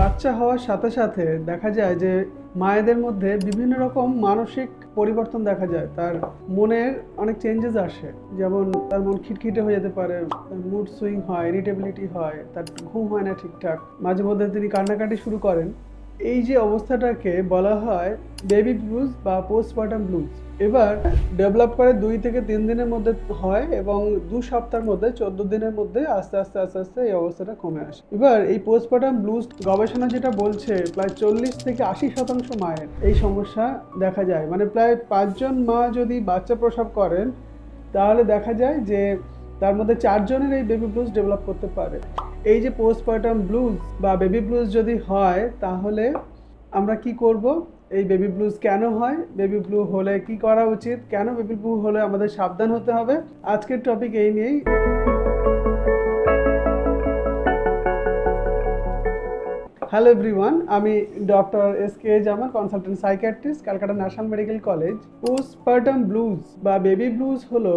বাচ্চা হওয়ার সাথে সাথে দেখা যায় যে মায়েদের মধ্যে বিভিন্ন রকম মানসিক পরিবর্তন দেখা যায়। তার মনের অনেক চেঞ্জেস আসে। যেমন তার মন খিটখিটে হয়ে যেতে পারে মুড সুইং হয় ইরিটেবিলিটি হয়, তার ঘুম হয় না ঠিকঠাক। মাঝে মধ্যে তিনি কান্নাকাটি শুরু করেন। এই যে অবস্থাটাকে বলা হয় বেবি ব্লুজ বা পোস্টপার্টাম ব্লুজ এবার ডেভেলপ করে দুই থেকে তিন দিনের মধ্যে হয় এবং দু সপ্তাহের মধ্যে, চোদ্দ দিনের মধ্যে আস্তে আস্তে আস্তে আস্তে এই অবস্থাটা কমে আসে। এবার এই পোস্টপার্টাম ব্লুজ গবেষণা যেটা বলছে, প্রায় চল্লিশ থেকে আশি শতাংশ মায়ের এই সমস্যা দেখা যায়। মানে প্রায় পাঁচজন মা যদি বাচ্চা প্রসব করেন, তাহলে দেখা যায় যে তার মধ্যে চারজনের এই বেবি ব্লুজ ডেভেলপ করতে পারে। এই যে পোস্টপার্টাম ব্লুজ বা বেবি ব্লুজ যদি হয়, তাহলে আমরা কি করব? এই বেবি ব্লুজ কেন হয়? বেবি ব্লু হলে কি করা উচিত? কেন বেবি ব্লু হলে আমাদের সাবধান হতে হবে? আজকের টপিক এই নিয়েই। হ্যালো এভরিওয়ান আমি doctor S K Zaman consultant psychiatrist Calcutta National Medical College postpartum blues বা বেবি ব্লুজ হলো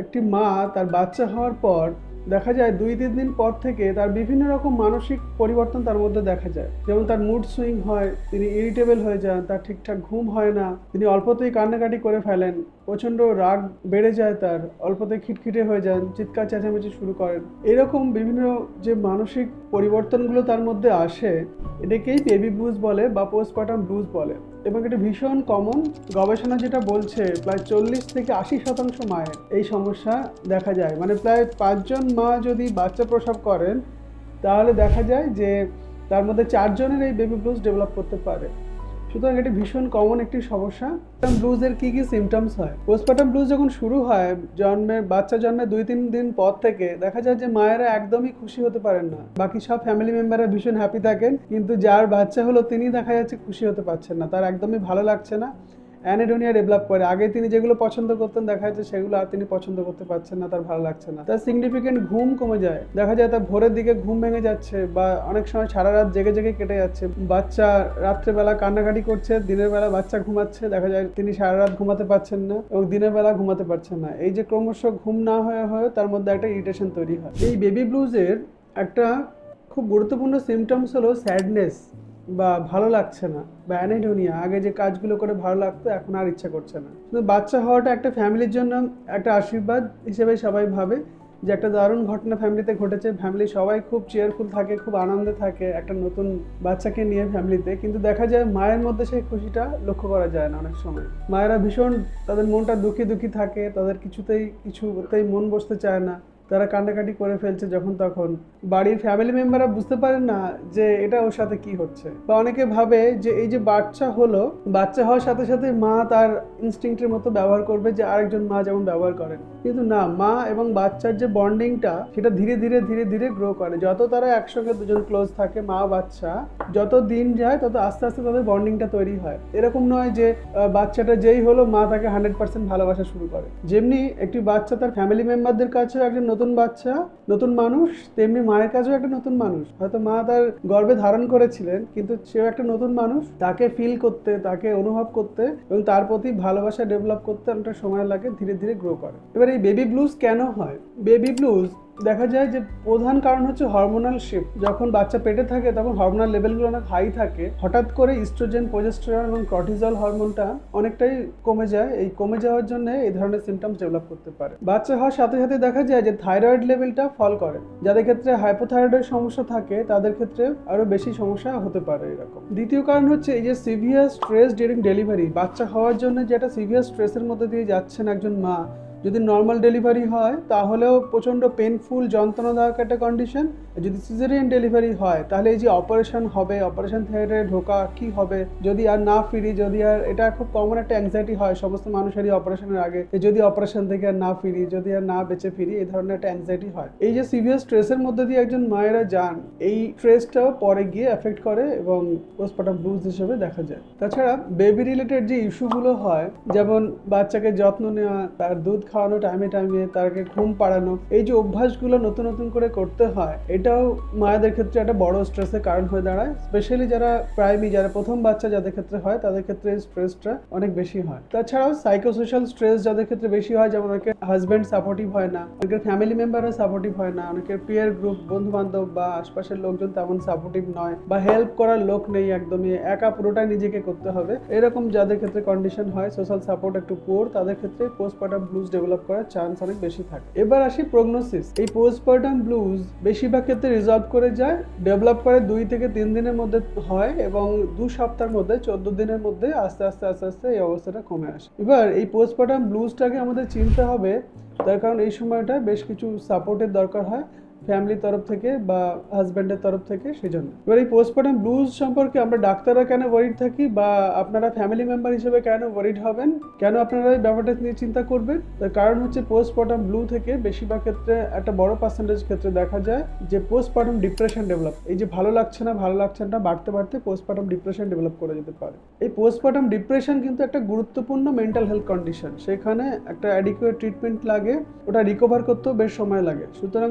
একটি মা তার বাচ্চা হওয়ার পর দেখা যায় দুই, তিন দিন পর থেকে তার বিভিন্ন রকম মানসিক পরিবর্তন তার মধ্যে দেখা যায়। যেমন তার মুড সুইং হয়, তিনি ইরিটেবল হয়ে যান, তার ঠিকঠাক ঘুম হয় না, তিনি অল্পতেই কান্নাকাটি করে ফেলেন। প্রচণ্ড রাগ বেড়ে যায় তার, অল্পতে খিটখিটে হয়ে যান, চিৎকার চেঁচামেচি শুরু করেন। এরকম বিভিন্ন যে মানসিক পরিবর্তনগুলো তার মধ্যে আসে, এটাকেই বেবি ব্লুজ বলে বা পোস্টপার্টাম ব্লুজ বলে। এবং এটা ভীষণ কমন গবেষণা যেটা বলছে, প্রায় চল্লিশ থেকে আশি শতাংশ মায়ের এই সমস্যা দেখা যায়। মানে প্রায় পাঁচজন মা যদি বাচ্চা প্রসব করেন, তাহলে দেখা যায় যে তার মধ্যে চারজনের এই বেবি ব্লুজ ডেভেলপ করতে পারে। সুতরাং এটি ভীষণ কমন একটি সমস্যা। ব্লুজের কি কি সিমটমস হয়? পোস্টপার্টাম ব্লুজ যখন শুরু হয়, জন্মের, বাচ্চা জন্মের দুই তিন দিন পর থেকে দেখা যায় যে মায়েরা একদমই খুশি হতে পারেন না। বাকি সব ফ্যামিলি মেম্বাররা ভীষণ হ্যাপি থাকেন, কিন্তু যার বাচ্চা হলো, তিনি দেখা যাচ্ছে খুশি হতে পারছেন না। তার একদমই ভালো লাগছে না। অ্যানেডোনিয়া ডেভেলপ করে, আগে তিনি যেগুলো পছন্দ করতেন দেখা যাচ্ছে সেগুলো আর তিনি পছন্দ করতে পারছেন না, তার ভালো লাগছে না। তার সিগনিফিকেন্ট ঘুম কমে যায়। দেখা যায় তার ভোরের দিকে ঘুম ভেঙে যাচ্ছে বা অনেক সময় সারা রাত জেগে জেগে কেটে যাচ্ছে। বাচ্চা রাত্রেবেলা কান্নাকাটি করছে, দিনের বেলা বাচ্চা ঘুমাচ্ছে, দেখা যায় তিনি সারা রাত ঘুমাতে পারছেন না এবং দিনের বেলা ঘুমাতে পারছেন না। এই যে ক্রমশ ঘুম না হয়ে হয়ে তার মধ্যে একটা ইরিটেশন তৈরি হয়। এই বেবি ব্লুজের একটা খুব গুরুত্বপূর্ণ সিমটমস হলো স্যাডনেস বা ভালো লাগছে না, বা অ্যানেডোনিয়া, আগে যে কাজগুলো করে ভালো লাগতো, এখন আর ইচ্ছা করছে না। কিন্তু বাচ্চা হওয়াটা একটা ফ্যামিলির জন্য একটা আশীর্বাদ হিসেবে সবাই ভাবে যে একটা দারুণ ঘটনা ফ্যামিলিতে ঘটেছে। ফ্যামিলি সবাই খুব চেয়ারফুল থাকে, খুব আনন্দে থাকে একটা নতুন বাচ্চাকে নিয়ে ফ্যামিলিতে। কিন্তু দেখা যায় মায়ের মধ্যে সেই খুশিটা লক্ষ্য করা যায় না অনেক সময়। মায়েরা ভীষণ তাদের মনটা দুঃখী দুঃখী থাকে, তাদের কিছুতেই কিছুতেই মন বসতে চায় না। তারা কান্নাকাটি করে ফেলছে যখন তখন। বাড়ির ফ্যামিলি মেম্বাররা বুঝতে পারেন না যে এটা ওর সাথে কি হচ্ছে। বা অনেকে ভাবে যে এই যে বাচ্চা হলো, বাচ্চা হওয়ার সাথে সাথে মা তার ইনস্টিংক্টের মতো ব্যবহার করবে যে আরেকজন মা যেমন ব্যবহার করেন। কিন্তু না, মা এবং বাচ্চার যে বন্ডিংটা সেটা ধীরে ধীরে ধীরে ধীরে গ্রো করে। যত তারা একসঙ্গে দুজন ক্লোজ থাকে, মা, বাচ্চা, যত দিন যায়, তত আস্তে আস্তে তাদের বন্ডিংটা তৈরি হয়। এরকম নয় যে বাচ্চাটা যেই হলো, মা তাকে হান্ড্রেড পার্সেন্ট ভালোবাসা শুরু করে। যেমনি একটি বাচ্চা তার ফ্যামিলি মেম্বারদের কাছেও একজন নতুন বাচ্চা, নতুন মানুষ, তেমনি মায়ের কাছেও একটা নতুন মানুষ। হয়তো মা তার গর্বে ধারণ করেছিলেন, কিন্তু সেও একটা নতুন মানুষ। তাকে ফিল করতে, তাকে অনুভব করতে এবং তার প্রতি ভালোবাসা ডেভেলপ করতে অনেকটা সময় লাগে, ধীরে ধীরে গ্রো করে। এবার এই বেবি ব্লুজ কেন হয়? বেবি ব্লুজ দেখা যায় যে প্রধান কারণ হচ্ছে হরমোনাল শিফট যখন বাচ্চা পেটে থাকে, তখন হরমোনাল লেভেলগুলো অনেক হাই থাকে। হঠাৎ করে ইস্ট্রোজেন প্রোজেস্টেরন এবং কর্টিজল হরমোনটা অনেকটাই কমে যায়। এই কমে যাওয়ার জন্য এই ধরনের সিমটমস ডেভেলপ করতে পারে। বাচ্চা হওয়ার সাথে সাথে দেখা যায় যে থাইরয়েড লেভেলটা ফল করে। যাদের ক্ষেত্রে হাইপোথাইরয়েডের সমস্যা থাকে, তাদের ক্ষেত্রে আরও বেশি সমস্যা হতে পারে এরকম। দ্বিতীয় কারণ হচ্ছে এই যে সিভিয়ার স্ট্রেস ডিউরিং ডেলিভারি বাচ্চা হওয়ার জন্য যেটা সিভিয়ার স্ট্রেসের মধ্যে দিয়ে যাচ্ছেন একজন মা যদি নর্মাল ডেলিভারি হয় তাহলেও প্রচণ্ড পেনফুল যন্ত্রণাদায়ক একটা কন্ডিশন যদি সিজারিয়ান ডেলিভারি হয়, তাহলে এই যে অপারেশন হবে অপারেশন থিয়েটারে ঢোকা কি হবে? যদি আর না ফিরি, যদি আর, এটা খুব কমন একটা অ্যাংজাইটি হয় সমস্ত মানুষেরই অপারেশনের আগে যদি অপারেশন থেকে আর না ফিরি, যদি আর না বেঁচে ফিরি, এই ধরনের একটা অ্যাংজাইটি হয়। এই যে সিভিয়ার স্ট্রেসের মধ্যে দিয়ে একজন মায়েরা যান, এই স্ট্রেসটাও পরে গিয়ে এফেক্ট করে এবং পোস্টপার্টাম ব্লুজ হিসেবে দেখা যায়। তাছাড়া বেবি রিলেটেড যে ইস্যুগুলো হয়, যেমন বাচ্চাকে যত্ন নেওয়া, তার দুধ খাওয়ানো টাইমে টাইমে তাকে ঘুম পাড়ানো, এই যে অভ্যাসগুলো নতুন নতুন করে করতে হয়, এটা এটাও মায়েদের ক্ষেত্রে একটা বড় স্ট্রেসের কারণ হয়ে দাঁড়ায়। স্পেশালি যারা প্রাইমি যারা প্রথম বাচ্চা যাদের ক্ষেত্রে হয়, তাদের ক্ষেত্রে এই স্ট্রেসটা অনেক বেশি হয়। তাছাড়াও সাইকোসোশ্যাল স্ট্রেস যাদের ক্ষেত্রে বেশি হয়, যেমন অনেকের হাজব্যান্ড সাপোর্টিভ হয় না, অনেকের ফ্যামিলি মেম্বারও সাপোর্টিভ হয় না, অনেকের পিয়ার গ্রুপ বন্ধু বান্ধব বা আশপাশের লোকজন তেমন সাপোর্টিভ নয় বা হেল্প করার লোক নেই একদমই, একা পুরোটাই নিজেকে করতে হবে। এরকম যাদের ক্ষেত্রে কন্ডিশন হয় সোশ্যাল সাপোর্ট একটু পুয়ার তাদের ক্ষেত্রে পোস্টপার্টাম ব্লুজ ডেভেলপ করার চান্স অনেক বেশি থাকে। এবার আসি প্রগনোসিস এই পোস্টপার্টাম ব্লুজ বেশিরভাগ ক্ষেত্রে রিজলভ করে যায় ডেভেলপ করে দুই থেকে তিন দিনের মধ্যে হয় এবং দু সপ্তাহের মধ্যে, চোদ্দ দিনের মধ্যে আস্তে আস্তে আস্তে আস্তে এই অবস্থাটা কমে আসে। এবার এই পোস্টপার্টাম ব্লুজটাকে আমাদের চিনতে হবে, তার কারণ এই সময়টা বেশ কিছু সাপোর্টের দরকার হয়। ফ্যামিলির তরফ থেকে বা হাজব্যান্ডের তরফ থেকে সেই জন্য এবার এই পোস্টপার্টাম ব্লুজ সম্পর্কে আমরা ডাক্তাররা কেন ওয়ারিড থাকি বা আপনারা ফ্যামিলি মেম্বার হিসেবে কেন ওয়ারিড হবেন? কেন আপনারা এই ব্যাপারটা নিয়ে চিন্তা করবেন? তার কারণ হচ্ছে পোস্টপার্টাম ব্লু থেকে বেশিরভাগ ক্ষেত্রে একটা বড় পার্সেন্টেজ ক্ষেত্রে দেখা যায় যে পোস্টপার্টাম ডিপ্রেশন ডেভেলপ এই যে ভালো লাগছে না, ভালো লাগছে না, বাড়তে বাড়তে পোস্টপার্টাম ডিপ্রেশন ডেভেলপ করে যেতে পারে। এই পোস্টপার্টাম ডিপ্রেশন কিন্তু একটা গুরুত্বপূর্ণ মেন্টাল হেলথ কন্ডিশন সেখানে একটা অ্যাডিকুয়েট ট্রিটমেন্ট লাগে, ওটা রিকভার করতেও বেশ সময় লাগে। সুতরাং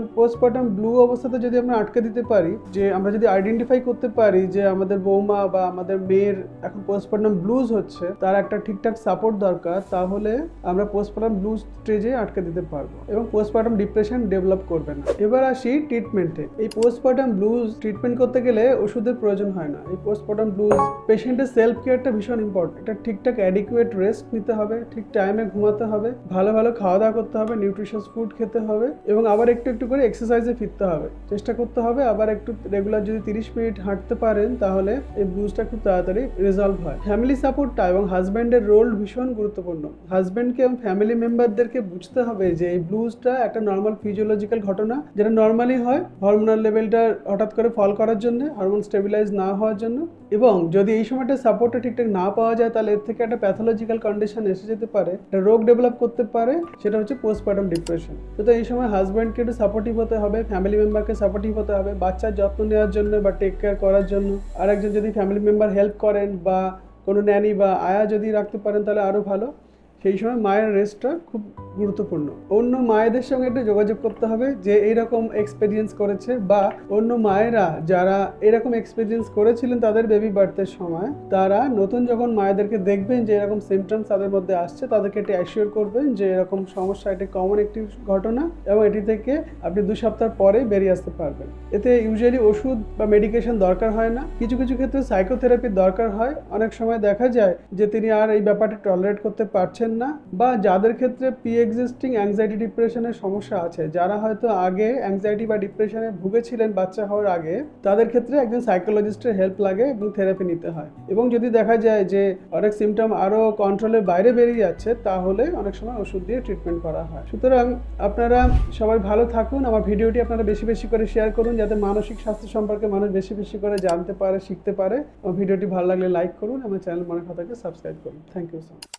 পোস্টপার্টাম ব্লু অবস্থাতে যদি আমরা আটকে দিতে পারি, যে আমরা যদি আইডেন্টিফাই করতে পারি যে আমাদের বৌমা বা আমাদের মেয়ের এখন পোস্টপার্টাম ব্লুজ হচ্ছে, তার একটা ঠিকঠাক সাপোর্ট দরকার, তাহলে আমরা পোস্টপার্টাম ব্লুজ স্টেজে আটকে দিতে পারব এবং পোস্টপার্টাম ডিপ্রেশন ডেভেলপ করবে না। এবার আসি ট্রিটমেন্টে এই পোস্টপার্টাম ব্লুজ ট্রিটমেন্ট করতে গেলে ওষুধের প্রয়োজন হয় না। এই পোস্টপার্টাম ব্লুজ পেশেন্টের সেলফ কেয়ারটা ভীষণ ইম্পর্টেন্ট এটা ঠিকঠাক অ্যাডিকুয়েট রেস্ট নিতে হবে, ঠিক টাইমে ঘুমাতে হবে, ভালো ভালো খাওয়া দাওয়া করতে হবে নিউট্রিশিয়াস ফুড খেতে হবে এবং আবার একটু একটু করে এক্সারসাইজে ফিরতে হবে। চেষ্টা করতে হবে, আবার একটু রেগুলার যদি তিরিশ মিনিট হাঁটতে পারেন, তাহলে এই ব্লুজটা খুব তাড়াতাড়ি রিজলভ হয়। ফ্যামিলি সাপোর্টটা এবং হাজব্যান্ডের রোল ভীষণ গুরুত্বপূর্ণ। হাজব্যান্ডকে এবং ফ্যামিলি মেম্বারদেরকে বুঝতে হবে যে এই ব্লুজটা একটা নর্মাল ফিজিওলজিক্যাল ঘটনা, যেটা নর্মালি হয় হরমোনাল লেভেলটা হঠাৎ করে ফল করার জন্য হরমোন স্টেবিলাইজ না হওয়ার জন্য। এবং যদি এই সময়টা সাপোর্টটা ঠিকঠাক না পাওয়া যায়, তাহলে এর থেকে একটা প্যাথোলজিক্যাল কন্ডিশন এসে যেতে পারে, একটা রোগ ডেভেলপ করতে পারে, সেটা হচ্ছে পোস্টপার্টাম ডিপ্রেশন তো এই সময় হাজব্যান্ডকে একটু সাপোর্টিভ হতে হবে ফ্যামিলি মেম্বারকে সাপোর্টিভ হতে হবে, বাচ্চার যত্ন নেওয়ার জন্য বা টেক কেয়ার করার জন্য। আর একজন যদি ফ্যামিলি মেম্বার হেল্প করেন বা কোনো ন্যানি বা আয়া যদি রাখতে পারেন তাহলে আরও ভালো। সেই সময় মায়ের রেস্টটা খুব গুরুত্বপূর্ণ। অন্য মায়েদের সঙ্গে একটু যোগাযোগ করতে হবে যে এইরকম এক্সপিরিয়েন্স করেছে বা অন্য মায়েরা যারা এরকম এক্সপিরিয়েন্স করেছিলেন তাদের বেবি বার্থের সময়, তারা নতুন যখন মায়েদেরকে দেখবেন যে এরকম সিমটমস তাদের মধ্যে আসছে, তাদেরকে এটি অ্যাসিওর করবেন যে এরকম সমস্যা, এটি কমন একটি ঘটনা এবং এটি থেকে আপনি দু সপ্তাহ পরে বেরিয়ে আসতে পারবেন। এতে ইউজুয়ালি ওষুধ বা মেডিকেশন দরকার হয় না। কিছু কিছু ক্ষেত্রে সাইকোথেরাপির দরকার হয়। অনেক সময় দেখা যায় যে তিনি আর এই ব্যাপারটা টলারেট করতে পারছেন না বা যাদের ক্ষেত্রে পি এক্সিস্টিং অ্যাংজাইটি ডিপ্রেশনের সমস্যা আছে। যারা হয়তো আগে অ্যাংজাইটি বা ডিপ্রেশনে ভুগেছিলেন বাচ্চা হওয়ার আগে, তাদের ক্ষেত্রে একজন সাইকোলজিস্টের হেল্প লাগে এবং থেরাপি নিতে হয়। এবং যদি দেখা যায় যে অনেক সিমটম আরও কন্ট্রোলের বাইরে বেরিয়ে যাচ্ছে, তাহলে অনেক সময় ওষুধ দিয়ে ট্রিটমেন্ট করা হয়। সুতরাং আপনারা সবাই ভালো থাকুন। আমার ভিডিওটি আপনারা বেশি বেশি করে শেয়ার করুন যাতে মানসিক স্বাস্থ্য সম্পর্কে মানুষ বেশি বেশি করে জানতে পারে, শিখতে পারে। আমার ভিডিওটি ভালো লাগলে লাইক করুন। আমার চ্যানেল মনে কথাকে সাবস্ক্রাইব করুন। Thank you so much